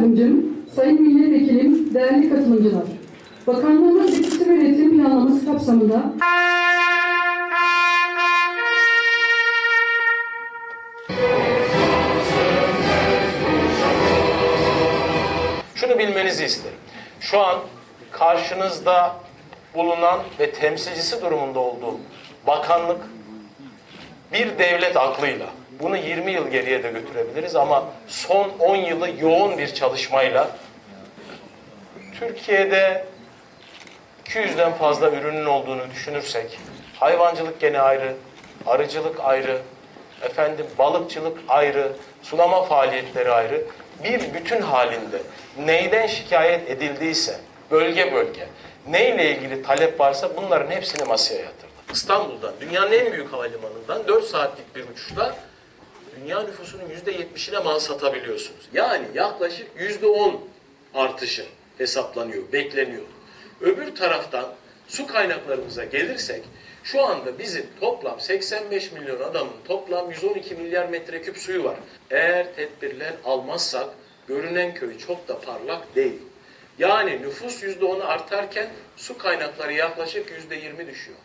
Yardımcım, Sayın Milletvekilim, değerli katılımcılar. Bakanlığımız Dikişli ve Üretim Planlaması kapsamında Şunu bilmenizi isterim. Şu an karşınızda bulunan ve temsilcisi durumunda olduğum bakanlık bir devlet aklıyla bunu 20 yıl geriye de götürebiliriz ama son 10 yılı yoğun bir çalışmayla Türkiye'de 200'den fazla ürünün olduğunu düşünürsek hayvancılık gene ayrı, arıcılık ayrı, efendim balıkçılık ayrı, sulama faaliyetleri ayrı bir bütün halinde neyden şikayet edildiyse bölge bölge neyle ilgili talep varsa bunların hepsini masaya yatırdık. İstanbul'dan dünyanın en büyük havalimanından 4 saatlik bir uçuşla dünya nüfusunun %70'ine mal satabiliyorsunuz. Yani yaklaşık %10 artışı hesaplanıyor, bekleniyor. Öbür taraftan su kaynaklarımıza gelirsek şu anda bizim toplam 85 milyon adamın toplam 112 milyar metreküp suyu var. Eğer tedbirler almazsak görünen köy çok da parlak değil. Yani nüfus %10 artarken su kaynakları yaklaşık %20 düşüyor.